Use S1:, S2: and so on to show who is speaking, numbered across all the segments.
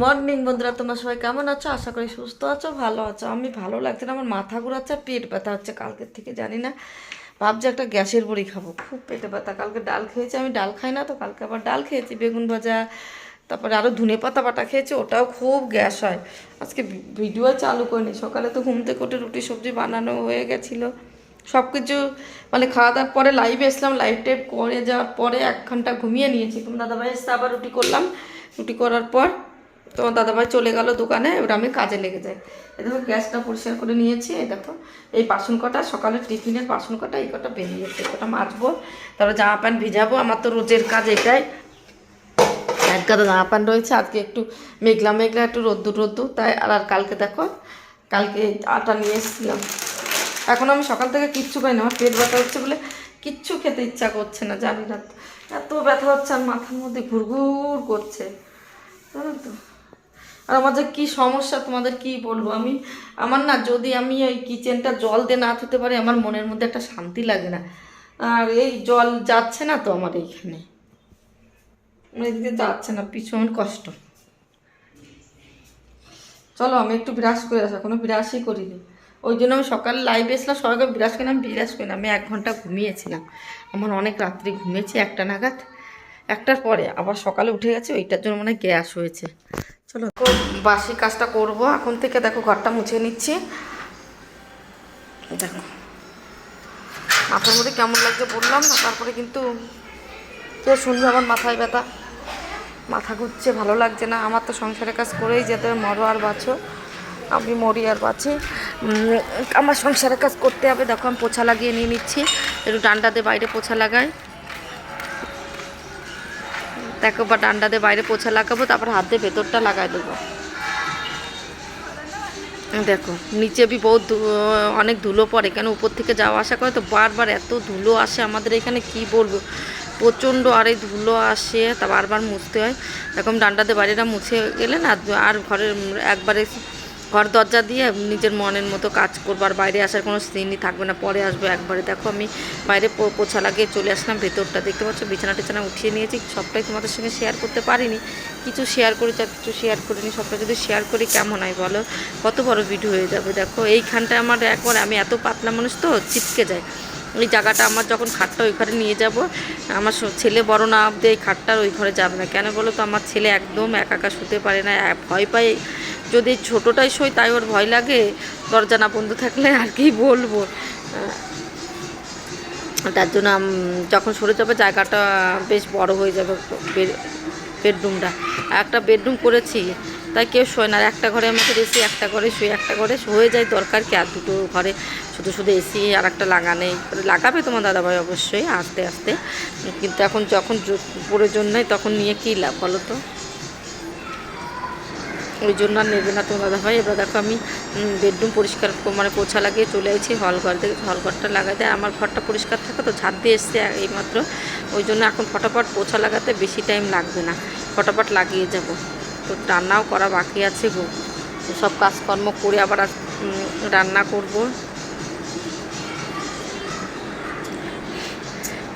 S1: Morning বন্ধুরা। তোমরা সবাই কেমন আছো? আশা করি সুস্থ আছো, ভালো আছো। আমি ভালো লাগছে না, আমার মাথা ঘুরাচ্ছে আর পেট ব্যথা হচ্ছে, কালকের থেকে জানি না। ভাবছি একটা গ্যাসের বড়ি খাব। খুব পেটে ব্যথা। কালকে ডাল খেয়েছি, আমি ডাল খাই না, তো কালকে আবার ডাল খেয়েছি, বেগুন ভাজা, তারপরে আরও ধনে পাতা বাটা খেয়েছি, ওটাও খুব গ্যাস হয়। আজকে ভিডিও চালু করিনি। সকালে তো ঘুম থেকে উঠে রুটি সবজি বানানো হয়ে গেছিল। সব কিছু মানে খাওয়া দাওয়ার পরে লাইভে এসলাম লাইভ টাইপ করে যাওয়ার পরে এক ঘণ্টা ঘুমিয়ে নিয়েছি। তোমার দাদাভাই এসে আবার রুটি করলাম। রুটি করার পর তোমার দাদাভাই চলে গেল দোকানে, এবার আমি কাজে লেগে যাই। এই দেখো, গ্যাসটা পরিষ্কার করে নিয়েছি, এই দেখো। এই বাসন কটা, সকালের টিফিনের বাসন কটা, এই কটা বেরিয়েছে এই কটা মাজবো। তারপর জামা প্যান্ট ভিজাবো, আমার তো রোজের কাজ এটাই। এক গাদা জামা প্যান্ট রয়েছে, আজকে একটু মেঘলা মেঘলা, একটু রোদ্দুর রোদ্দুর, তাই আর আর কালকে দেখো, কালকে আটা নিয়ে এসেছিলাম। এখন আমি সকাল থেকে কিচ্ছু খাই না আমার পেট ব্যথা হচ্ছে বলে কিচ্ছু খেতে ইচ্ছা করছে না, জানি না। এত ব্যথা হচ্ছে, আর মাথার মধ্যে ঘুরঘুর করছে। জানো তো? আর আমার যে কী সমস্যা, তোমাদের কি বলব? আমি, আমার না যদি আমি ওই কিচেনটা জল দিয়ে না ধুতে পারি, আমার মনের মধ্যে একটা শান্তি লাগে না। আর এই জল যাচ্ছে না তো আমার এইখানে। এদিকে যাচ্ছে না, ভীষণ কষ্ট। চলো, আমি একটু বিরাজ করে আসা কোনো বিরাজই করিনি। ওই জন্য আমি সকালে লাইভে এসলাম সবাইকে বিরাজ করি আমি বিরাজ করি না। আমি এক ঘণ্টা ঘুমিয়েছিলাম। আমার অনেক রাত্রি ঘুমিয়েছি, একটা নাগাদ। একটার পরে আবার সকালে উঠে গেছে, ওইটার জন্য মানে গ্যাস হয়েছে। চলো। বাসি কাজটা করব। এখন থেকে দেখো ঘরটা মুছে নিচ্ছি। দেখো। মাথার মধ্যে কেমন লাগছে বললাম না, তারপরে কিন্তু কে শুনবে আমার মাথায় ব্যথা। মাথা ঘুরছে, ভালো লাগছে না। আমার তো সংসারের কাজ করেই যেতে হবে মরো আর বাঁচো। আমি মরি আর বাঁচি। আমার সংসারের কাজ করতে হবে। দেখো, আমি পোছা লাগিয়ে নিয়ে নিচ্ছি। একটু ডান্ডাতে বাইরে পোছা লাগাই। দেখো, বা দিয়ে বাইরে পোছা লাগাবো, তারপর হাত দিয়ে ভেতরটা লাগাই দেবো। দেখো, নিচে বি বহুত অনেক ধুলো পড়ে, কেন উপর থেকে যাওয়া আসা করে তো বারবার এত ধুলো আসে আমাদের এখানে, কি বলব? প্রচণ্ড আর এই ধুলো আসে, তা বারবার মুছতে হয়। এরকম ডান্ডাতে বাড়িটা মুছে গেলে না, আর ঘরের একবারে ঘর দরজা দিয়ে নিজের মনের মতো কাজ করব, আর বাইরে আসার কোনো সিনই থাকবে না। পরে আসব একবারে। দেখো আমি বাইরে পোছা লাগিয়ে চলে আসলাম, ভেতরটা দেখতে পাচ্ছ? বিছানা টিছানা উঠিয়ে নিয়েছি। সবটাই তোমাদের সঙ্গে শেয়ার করতে পারিনি। কিছু শেয়ার করেছি আর কিছু শেয়ার করিনি, সবটা যদি শেয়ার করি কেমন হয় বলো? কত বড় ভিডিও হয়ে যাবে। দেখো এইখানটায় আমার একবার আমি এত পাতলা মানুষ তো, চিপকে যায়। ওই জায়গাটা আমার যখন খাটটা ওই ঘরে নিয়ে যাব, আমার ছেলে বড় না অব্দি এই খাটটার ওই ঘরে যাবে না। কেন বলো তো? আমার ছেলে একদম একা একা শুতে পারে না। ভয় পায়। যদি ছোটোটাই শোয় তাই ওর ভয় লাগে, দরজা না বন্ধ থাকলে আর কি বলব? তার জন্য যখন সরে যাবে, জায়গাটা বেশ বড় হয়ে যাবে বেডরুমটা। একটা বেডরুম করেছি, তাই কেউ শোয় না। একটা ঘরে আমাকে এসি, একটা ঘরে শুয়ে, একটা ঘরে হয়ে যায় দরকার কি? আর দুটো ঘরে শুধু শুধু এসি আর একটা লাগানেই লাগাবে তোমার দাদাভাই অবশ্যই, আস্তে আস্তে। কিন্তু এখন যখন প্রয়োজন নেই তখন নিয়ে কী লাভ বলো তো? ওই জন্য আর নেবে না তোমার দাদাভাই এবার দেখো আমি বেডরুম পরিষ্কার মানে পোছা লাগিয়ে চলে এসেছি হল ঘর থেকে হল ঘরটা দেয়। আমার ঘরটা পরিষ্কার থাকে তো ছাদ দিয়ে এসছে এইমাত্র। ওই জন্য এখন ফটাফট পোছা লাগাতে বেশি টাইম লাগবে না। ফটাফট লাগিয়ে যাব। তো রান্নাও করা বাকি আছে গো। সব কাজকর্ম করে আবার রান্না করব।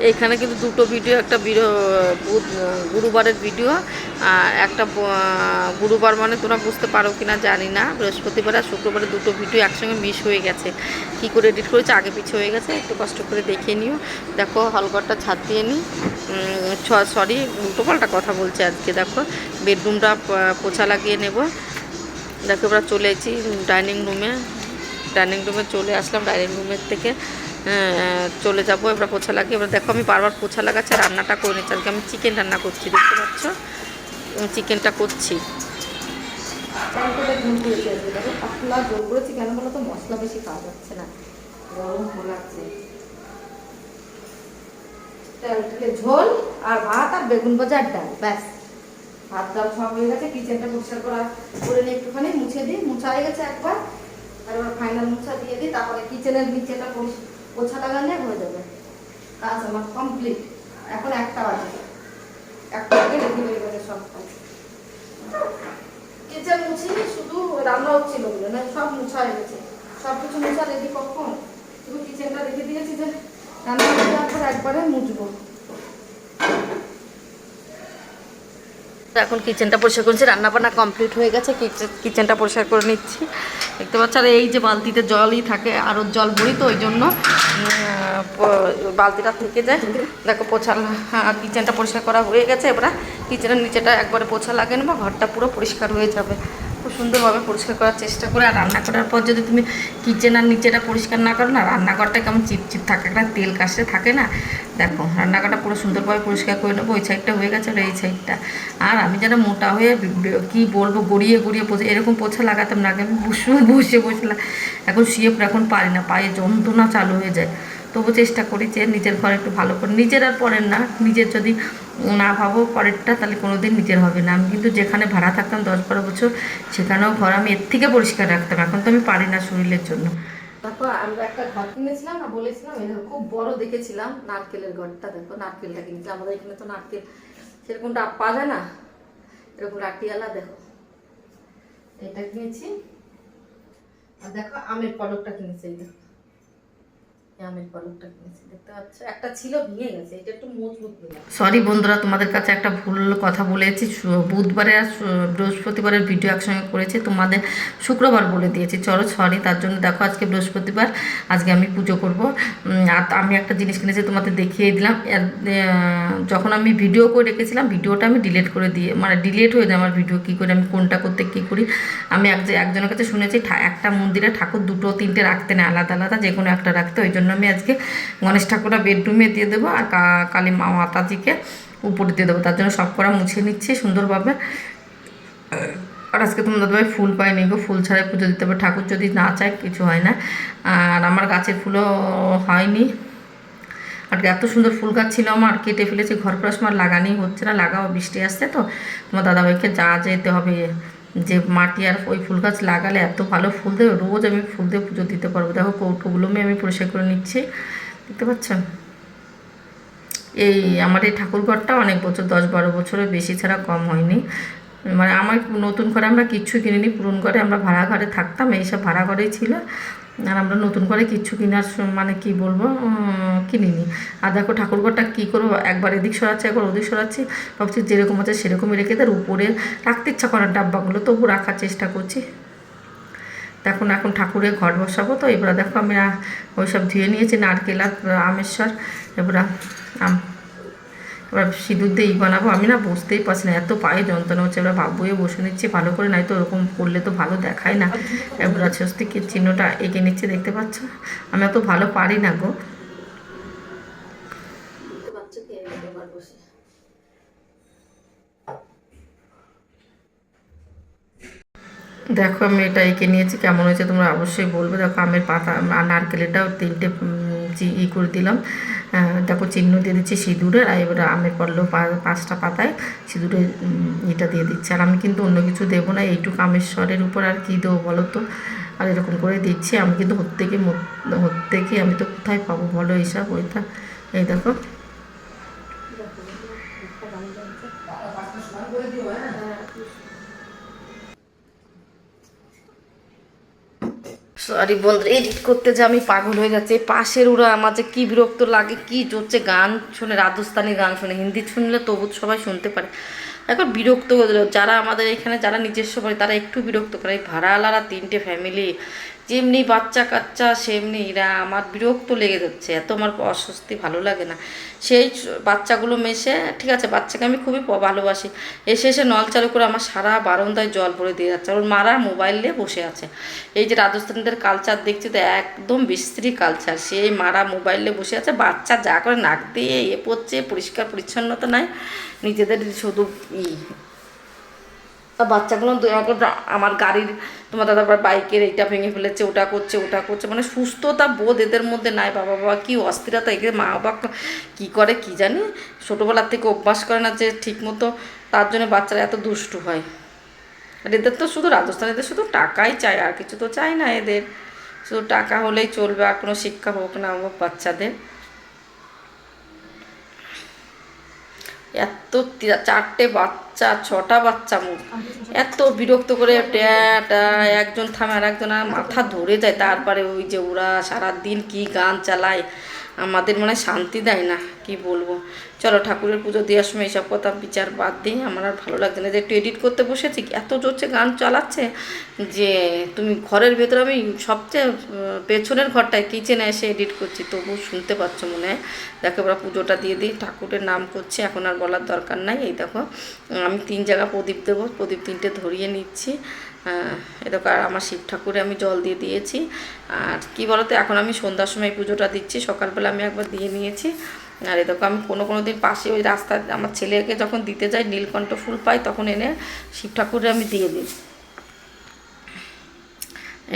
S1: এইখানে কিন্তু দুটো ভিডিও একটা গুরুবারের ভিডিও আর একটা গুরুবার মানে তোমরা বুঝতে পারো কি না জানি না। বৃহস্পতিবার আর শুক্রবারে দুটো ভিডিও একসঙ্গে মিস হয়ে গেছে। কি করে এডিট করেছে? আগে পিছিয়ে হয়ে গেছে। একটু কষ্ট করে দেখে নিও। দেখো হলঘরটা ছাদ দিয়ে নিই সরি উল্টো পাল্টা কথা বলছে আজকে, দেখো। বেডরুমটা পোছা লাগিয়ে নেব। দেখো, এবার চলে এসেছি ডাইনিং রুমে। ডাইনিং রুমে চলে আসলাম। ডাইনিং রুমের থেকে চলে যাব। এবার পোছা লাগিয়ে, এবার দেখো, আমি বারবার পোছা লাগাচ্ছি রান্নাটা করে নিচ্ছি। আজকে আমি চিকেন রান্না করছি, দেখতে পাচ্ছ? চিকেনটা করছি। জোর করেছি কেন তো মশলা বেশি যাচ্ছে না গরম ঝোল আর ভাত আর বেগুন ভাজা ডাল ব্যাস ভাত ডাল সব হয়ে গেছে কিচেনটা করা করে নিয়ে একটুখানি মুছে দিই মুছা হয়ে গেছে একবার এবার ফাইনাল মুছা দিয়ে দিই তারপরে কিচেনের নিচেটা পোছা লাগালে হয়ে যাবে কাজ আমার কমপ্লিট এখন একটা বাজে। একটা আগে রেডি হয়ে সব কাজ কিচেন মুছিনি শুধু রান্না হচ্ছিল বলে না সব মুছা হয়ে গেছে সব কিছু মুছা রেডি কখন শুধু কিচেনটা রেখে দিয়েছি যে রান্না হয়ে পর একবারে মুছবো এখন কিচেনটা পরিষ্কার করেছি, রান্নাবান্না কমপ্লিট হয়ে গেছে কিচেনটা পরিষ্কার করে নিচ্ছি। দেখতে পাচ্ছ, আর এই যে বালতিতে জলই থাকে, আরও জল ভরি তো, ওই জন্য বালতিটা থেকে যায়। দেখো, পোছা কিচেনটা পরিষ্কার করা হয়ে গেছে, এবার কিচেনের নিচেটা একবারে পোছা লাগে না ঘরটা পুরো পরিষ্কার হয়ে যাবে। খুব সুন্দরভাবে পরিষ্কার করার চেষ্টা করে, আর রান্না করার পর যদি তুমি কিচেন আর নিচেটা পরিষ্কার না করো না, রান্নাঘরটা কেমন চিপচিপ থাকে, একটা তেল কাশে থাকে না, দেখো রান্নাঘরটা পুরো সুন্দরভাবে পরিষ্কার করে নেব, ওই সাইডটা হয়ে গেছে আর এই সাইডটা আর আমি যেন মোটা হয়ে কি বলব, গড়িয়ে গড়িয়ে পোছে এরকম পোছা লাগাতাম না আগে বসে বসে বসে লা- এখন শুয়ে এখন পারি না, পায়ে যন্ত্রণা চালু হয়ে যায়। তবু চেষ্টা করি যে নিজের ঘর একটু ভালো করে নিজের আর পরের না, নিজের যদি না ভাবো পরেরটা, তাহলে কোনোদিন নিজের হবে না। আমি কিন্তু যেখানে ভাড়া থাকতাম দশ বারো বছর, সেখানেও ঘর আমি এর থেকে পরিষ্কার রাখতাম। এখন তো আমি পারি না শরীরের জন্য। দেখো, আমরা একটা ঘর কিনেছিলাম না বলেছিলাম, এই খুব বড় দেখেছিলাম নারকেলের ঘরটা। দেখো, নারকেলটা কিনেছিলাম আমাদের এখানে তো নারকেল সেরকম ডাব যায় না। এরকম রাটিয়ালা, দেখো। এটা কিনেছি। আর দেখো, আমের পলকটা কিনেছি দেখো। একটা ছিল গেছে, এটা একটু সরি বন্ধুরা, তোমাদের কাছে একটা ভুল কথা বলেছি বুধবারে আর বৃহস্পতিবারের ভিডিও একসঙ্গে করেছি, তোমাদের শুক্রবার বলে দিয়েছি। চলো সরি তার জন্য দেখো আজকে বৃহস্পতিবার, আজকে আমি পুজো করব। আর আমি একটা জিনিস কিনেছি, তোমাদের দেখিয়ে দিলাম। যখন আমি ভিডিও করে রেখেছিলাম ভিডিওটা আমি ডিলিট করে দিয়ে মানে ডিলিট হয়ে যায় আমার ভিডিও কী করে আমি, কোনটা করতে, কী করি। আমি এক, একজনের কাছে শুনেছি একটা মন্দিরে ঠাকুর দুটো, তিনটে রাখতে না আলাদা আলাদা, যে কোনো একটা রাখতে, ওই জন্য আমি আজকে গণেশ ঠাকুরটা বেডরুমে দিয়ে দেবো আর কালী মা মাতাজিকে উপরে দিয়ে দেবো। তার জন্য সব করা মুছে নিচ্ছি সুন্দরভাবে। আর আজকে তোমাদের দাদাভাই ফুল পাইনি গো, ফুল ছাড়াই পুজো দিতে হবে। ঠাকুর যদি না চায়, কিছু হয় না। আর আমার গাছের ফুলও হয়নি। আর এত সুন্দর ফুল গাছ ছিল আমার, কেটে ফেলেছি, ঘর করার সময় লাগানি হচ্ছে না, লাগাও, বৃষ্টি আসছে তো। তোমার দাদাভাইকে যা যেতে হবে। যে মাটি আর ওই ফুল গাছ লাগালে এত ভালো ফুল দেবে, রোজ আমি ফুল দিয়ে পুজো দিতে পারব। দেখো কৌটোগুলো আমি পরিষ্কার করে নিচ্ছি। দেখতে পাচ্ছ এই আমার এই ঠাকুরঘরটা অনেক বছর, দশ বারো বছরের বেশি ছাড়া কম হয়নি। মানে আমার নতুন ঘরে আমরা কিচ্ছু কিনিনি, পুরন ঘরে আমরা ভাড়া ঘরে থাকতাম, এইসব ভাড়া ঘরেই ছিল। আর আমরা নতুন করে কিচ্ছু কেনার মানে কি বলব কিনিনি। আর দেখো ঠাকুরঘরটা কী করব, একবার এদিক সরাচ্ছি, একবার ওদিক সরাচ্ছি, ভাবছি যেরকম আছে সেরকমই রেখে তার উপরে রাখতে ইচ্ছা করার ডাব্বাগুলো, তবু রাখার চেষ্টা করছি। দেখুন এখন ঠাকুরের ঘর বসাবো, তো এবার দেখো আমি ওইসব ধুয়ে নিয়েছি, নারকেল আর আমেশ্বর এবার আম এবার সিঁদুর দিয়েই বানাবো, আমি না বসতেই পারছি না, এত পায়ে যন্ত্রণা হচ্ছে, এবার বাবুয়ে বসে নিচ্ছি, ভালো করে নাই তো ওরকম করলে তো ভালো দেখায় না। এবার স্বস্তিকের চিহ্নটা এঁকে নিচ্ছে, দেখতে পাচ্ছ? আমি এত ভালো পারি না গো। দেখো আমি এটা এঁকে নিয়েছি, কেমন হয়েছে তোমরা অবশ্যই বলবে। দেখো আমের পাতা আর নারকেলেরটাও তিনটে চি- ই করে দিলাম। দেখো চিহ্ন দিয়ে দিচ্ছি সিঁদুরের, আর এবার আমের পড়লেও পাঁচটা পাতায় সিঁদুরের এটা দিয়ে দিচ্ছে। আর আমি কিন্তু অন্য কিছু দেবো না, এইটুকু আমের স্বরের উপর আর কী দেবো বলো তো? আর এরকম করে দিচ্ছি। আমি কিন্তু হর থেকে হর থেকে আমি তো কোথায় পাবো বলো এইসব? ওইটা, এই দেখো। সরি বন্ধু এডিট করতে যে আমি পাগল হয়ে যাচ্ছি পাশের ওরা আমার যে কী বিরক্ত লাগে, কী চলছে, গান শুনে, রাজস্থানি গান শুনে, হিন্দি শুনলে তবু সবাই শুনতে পারে। এখন বিরক্ত যারা আমাদের এখানে, যারা নিজস্ব বাড়ি, তারা একটু বিরক্ত করে, এই ভাড়াওয়ালারা তিনটে ফ্যামিলি যেমনি বাচ্চা কাচ্চা, সেমনি এরা আমার বিরক্ত লেগে যাচ্ছে, এত আমার অস্বস্তি ভালো লাগে না। সেই বাচ্চাগুলো মেশে, ঠিক আছে, বাচ্চাকে আমি খুবই ভালোবাসি। এসে এসে নল চালু করে আমার সারা বারান্দায় জল ভরে দিয়ে যাচ্ছে। ওর মারা মোবাইল নিয়ে বসে আছে। এই যে রাজস্থানীদের কালচার দেখছি তো, একদম বিশ্রী কালচার সেই মারা মোবাইল নিয়ে বসে আছে, বাচ্চা যা করে নাক দিয়ে এ পড়ছে, পরিষ্কার পরিচ্ছন্নতা নাই। নিজেদের শুধু ই বাচ্চাগুলো দু- এখন আমার গাড়ির তোমার দাদা আবার বাইকের এইটা ভেঙে ফেলেছে, ওটা করছে ওটা করছে। মানে সুস্থতা বোধ এদের মধ্যে নাই। বাবা বাবা, কী অস্থিরতা। এগুলো মা বাবা কী করে কি জানি? ছোটোবেলার থেকে অভ্যাস করে না যে ঠিক মতো তার জন্য বাচ্চারা এত দুষ্টু হয়। আর এদের তো শুধু রাজস্থান, এদের শুধু টাকাই চায়, আর কিছু তো চাই না এদের। শুধু টাকা হলেই চলবে, আর কোনো শিক্ষা হোক না হোক বাচ্চাদের। এত চারটে বাচ্চা, ছটা বাচ্চা মুখ এত বিরক্ত করে ট্যাটা একজন থামে আর একজন আর মাথা ধরে যায়। তারপরে ওই যে ওরা সারাদিন কি গান চালায়। আমাদের মানে শান্তি দেয় না, কি বলব? চলো ঠাকুরের পুজো দেওয়ার সময় এইসব কথা বিচার বাদ দিই, আমার আর ভালো লাগছে না। যে একটু এডিট করতে বসেছি এত জোরছে গান চালাচ্ছে যে তুমি ঘরের ভেতরে আমি সবচেয়ে পেছনের ঘরটায় কিচেনে এসে এডিট করছি তবু শুনতে পাচ্ছ মনে হয়? দেখো এবার পুজোটা দিয়ে দিই, ঠাকুরের নাম করছি, এখন আর বলার দরকার নাই। এই দেখো, আমি তিন জায়গা প্রদীপ দেবো, প্রদীপ তিনটে ধরিয়ে নিচ্ছি। আহ, এ দেখো আর আমার শিব ঠাকুরে আমি জল দিয়ে দিয়েছি। আর কি বলতো এখন আমি সন্ধ্যার সময় পুজোটা দিচ্ছি সকালবেলা আমি একবার দিয়ে নিয়েছি। আর এ দেখো আমি কোনো কোনো দিন পাশে ওই রাস্তায় আমার ছেলেকে যখন দিতে যাই নীলকণ্ঠ ফুল পাই তখন এনে শিব ঠাকুরে আমি দিয়ে দিই।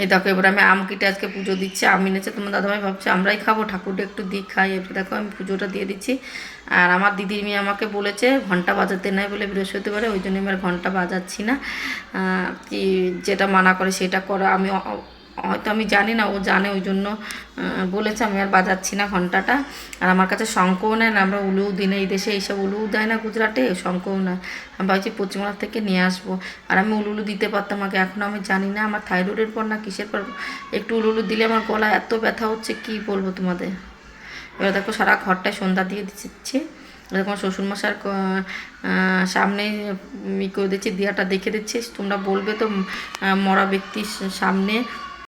S1: এই দেখো, এবার আমি আম কেটে আজকে পুজো দিচ্ছি, আমি নেছে তোমার দাদাভাই ভাবছে, আমরাই খাব, ঠাকুরটা একটু দিক খাই এবার দেখো, আমি পুজোটা দিয়ে দিচ্ছি। আর আমার দিদির মেয়ে আমাকে বলেছে, ঘণ্টা বাজাতে নাই বলে বৃহস্পতিবারে, ওই জন্য আমি আর ঘণ্টা বাজাচ্ছি না। কি যেটা মানা করে সেটা করো, আমি হয়তো আমি জানি না ও জানে ওই জন্য বলেছে আমি আর বাজাচ্ছি না ঘন্টাটা। আর আমার কাছে শঙ্কও নেয় না আমরা উলুও দিই না এই দেশে এইসব উলুও দেয় না গুজরাটে শঙ্কও নেয়। আমি ভাবছি পশ্চিমবঙ্গ থেকে নিয়ে আসব। আর আমি উলুলু দিতে পারতাম আগে এখন আমি জানি না আমার থাইরয়েডের পর না কিসের পর একটু উলুলু দিলে আমার গলা এত ব্যথা হচ্ছে কি বলব তোমাদের? এবার দেখো সারা ঘরটায় সন্ধ্যা দিয়ে দিচ্ছি। এরকম শ্বশুরমশার ক- আহ, সামনে ই করে দিচ্ছি দিয়াটা দেখে দিচ্ছি তোমরা বলবে তো মরা ব্যক্তির সামনে।